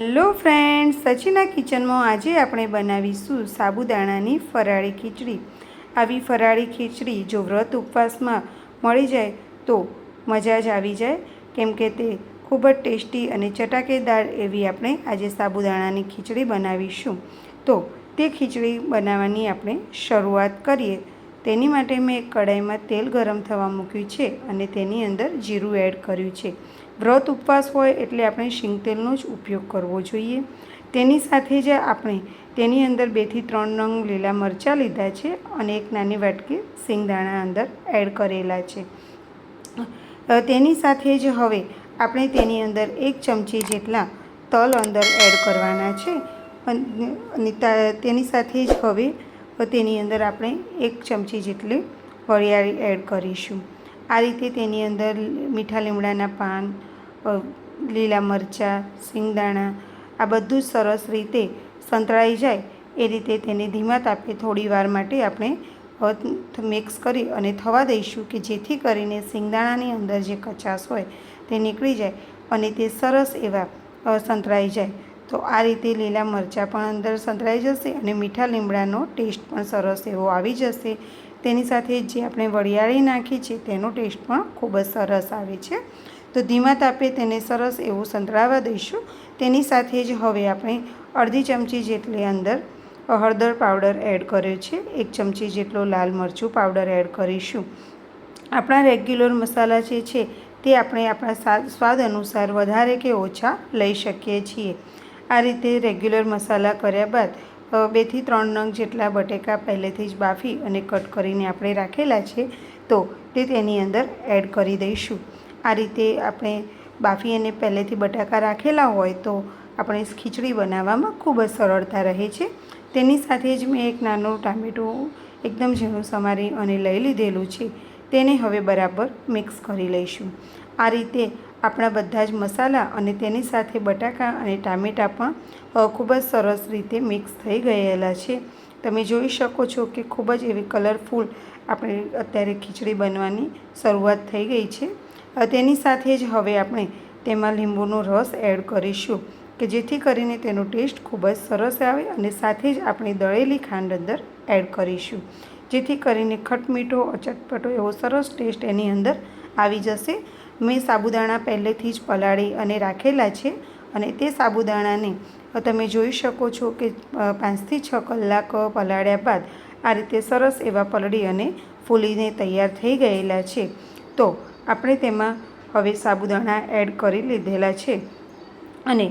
Hello friends, સચિના કિચનમાં આજે આપણે બનાવીશું સાબુદાણાની ફરાળી ખીચડી. આવી ફરાળી ખીચડી જો વ્રત ઉપવાસમાં મળી જાય તો મજા જ આવી જાય. કેમ કે તે ખૂબ જ ટેસ્ટી અને ચટાકેદાર એવી આપણે આજે સાબુદાણાની ખીચડી બનાવીશું. તો તે ખીચડી બનાવવાની આપણે શરૂઆત કરીએ. તેની માટે મેં એક કડાઈમાં તેલ ગરમ થવા મૂક્યું છે અને તેની અંદર જીરું એડ કર્યું છે. વ્રત ઉપવાસ હોય એટલે આપણે શીંગ તેલનો જ ઉપયોગ કરવો જોઈએ. તેની સાથે જ આપણે તેની અંદર બેથી ત્રણ નંગ લીલા મરચાં લીધા છે અને એક નાની વાટકી સિંગદાણા અંદર એડ કરેલા છે. તેની સાથે જ હવે આપણે તેની અંદર એક ચમચી જેટલા તલ અંદર એડ કરવાના છે. અને તેની સાથે જ હવે તેની અંદર આપણે એક ચમચી જેટલી વરિયાળી એડ કરીશું. આ રીતે તેની અંદર મીઠા લીમડાના પાન લીલા મરચાં, સિંગદાણા, આ બધું સરસ રીતે સંતળાઈ જાય એ રીતે તેને ધીમા તાપે થોડી વાર માટે આપણે મિક્સ કરી અને થવા દઈશું કે જેથી કરીને સિંગદાણાની અંદર જે કચાશ હોય તે નીકળી જાય અને તે સરસ એવા સંતળાઈ જાય. તો આ રીતે લીલા મરચાં પણ અંદર સંતળાઈ જશે અને મીઠા લીમડાનો ટેસ્ટ પણ સરસ એવો આવી જશે. તેની સાથે જે આપણે વરિયાળી નાખી છે તેનો ટેસ્ટ પણ ખૂબ જ સરસ આવે છે. તો ધીમા તાપે તેને સરસ એવું સંતળાવા દઈશું. તેની સાથે જ હવે આપણે અડધી ચમચી જેટલી અંદર હળદર પાવડર એડ કર્યો છે. એક ચમચી જેટલો લાલ મરચું પાવડર એડ કરીશું. આપણા રેગ્યુલર મસાલા જે છે તે આપણે આપણા સ્વાદ અનુસાર વધારે કે ઓછા લઈ શકીએ છીએ. આ રીતે રેગ્યુલર મસાલા કર્યા બાદ બેથી ત્રણ નંગ જેટલા બટેકા પહેલેથી જ બાફી અને કટ કરીને આપણે રાખેલા છે, તો તે તેની અંદર એડ કરી દઈશું. આ રીતે આપણે બાફી અને પહેલેથી બટાકા રાખેલા હોય તો આપણે ખીચડી બનાવવામાં ખૂબ જ સરળતા રહે છે. તેની સાથે જ મેં એક નાનું ટામેટું એકદમ ઝીણું સમારી અને લઈ લીધેલું છે. તેને હવે બરાબર મિક્સ કરી લઈશું. આ રીતે આપણા બધા જ મસાલા અને તેની સાથે બટાકા અને ટામેટાં પણ ખૂબ જ સરસ રીતે મિક્સ થઈ ગયેલા છે. તમે જોઈ શકો છો કે ખૂબ જ એવી કલરફુલ આપણે અત્યારે ખીચડી બનવાની શરૂઆત થઈ ગઈ છે. તેની સાથે જ હવે આપણે તેમાં લીંબુનો રસ એડ કરીશું, કે જેથી કરીને તેનો ટેસ્ટ ખૂબ જ સરસ આવે અને સાથે જ આપણે દળેલી ખાંડ અંદર એડ કરીશું. જેથી કરીને ખટમીઠો ચટપટો એવો સરસ ટેસ્ટ એની અંદર આવી જશે. મેં સાબુદાણા પહેલેથી જ પલાળી અને રાખેલા છે અને તે સાબુદાણાને તમે જોઈ શકો છો કે પાંચથી છ કલાક પલાળ્યા બાદ આ રીતે સરસ એવા પલળી અને ફૂલીને તૈયાર થઈ ગયેલા છે. તો આપણે તેમાં હવે સાબુદાણા એડ કરી લીધેલા છે અને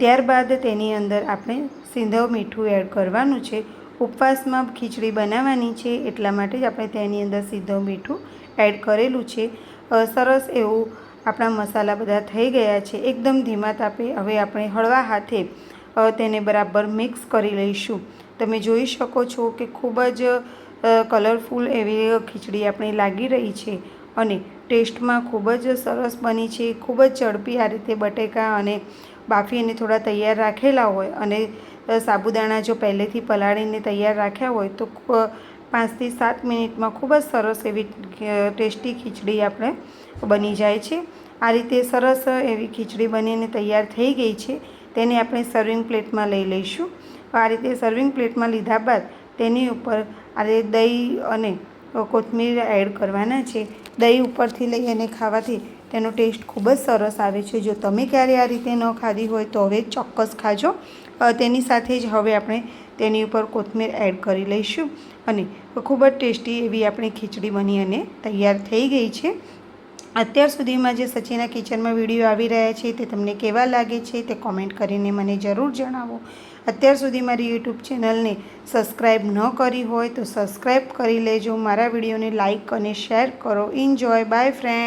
ત્યારબાદ તેની અંદર આપણે સિંધવ મીઠું એડ કરવાનું છે. ઉપવાસમાં ખીચડી બનાવવાની છે એટલા માટે જ આપણે તેની અંદર સિંધવ મીઠું એડ કરેલું છે. સરસ એવું આપણા મસાલા બધા થઈ ગયા છે. એકદમ ધીમા તાપે હવે આપણે હળવા હાથે તેને બરાબર મિક્સ કરી લઈશું. તમે જોઈ શકો છો કે ખૂબ જ કલરફુલ એવી ખીચડી આપણે લાગી રહી છે અને ટેસ્ટમાં ખૂબ જ સરસ બની છે. ખૂબ જ ઝડપી આ રીતે બટેકા અને બાફી અને થોડા તૈયાર રાખેલા હોય અને સાબુદાણા જો પહેલેથી પલાળીને તૈયાર રાખ્યા હોય તો પાંચથી સાત મિનિટમાં ખૂબ જ સરસ એવી ટેસ્ટી ખીચડી આપણે બની જાય છે. આ રીતે સરસ એવી ખીચડી બનીને તૈયાર થઈ ગઈ છે. તેને આપણે સર્વિંગ પ્લેટમાં લઈ લઈશું. આ રીતે સર્વિંગ પ્લેટમાં લીધા બાદ તેની ઉપર આ રીતે દહીં અને કોથમીર એડ કરવાના છે. દહીં ઉપરથી લઈ અને ખાવાથી તેનો ટેસ્ટ ખૂબ જ સરસ આવે છે. જો તમે ક્યારે આ રીતે ન ખાધી હોય તો હવે ચોક્કસ ખાજો. તેની સાથે જ હવે આપણે તેની ઉપર કોથમીર એડ કરી લઈશું અને ખૂબ જ ટેસ્ટી એવી આપણી ખીચડી બની અને તૈયાર થઈ ગઈ છે. અત્યાર સુધીમાં જે સચિના કિચનમાં વીડિયો આવી રહ્યા છે તે તમને કેવા લાગે છે તે કોમેન્ટ કરીને મને જરૂર જણાવો. અત્યાર સુધી મારી યુટ્યુબ ચેનલને સબસ્ક્રાઈબ ન કરી હોય તો સબસ્ક્રાઈબ કરી લેજો. મારા વિડીયોને લાઇક અને શેર કરો. Enjoy by friend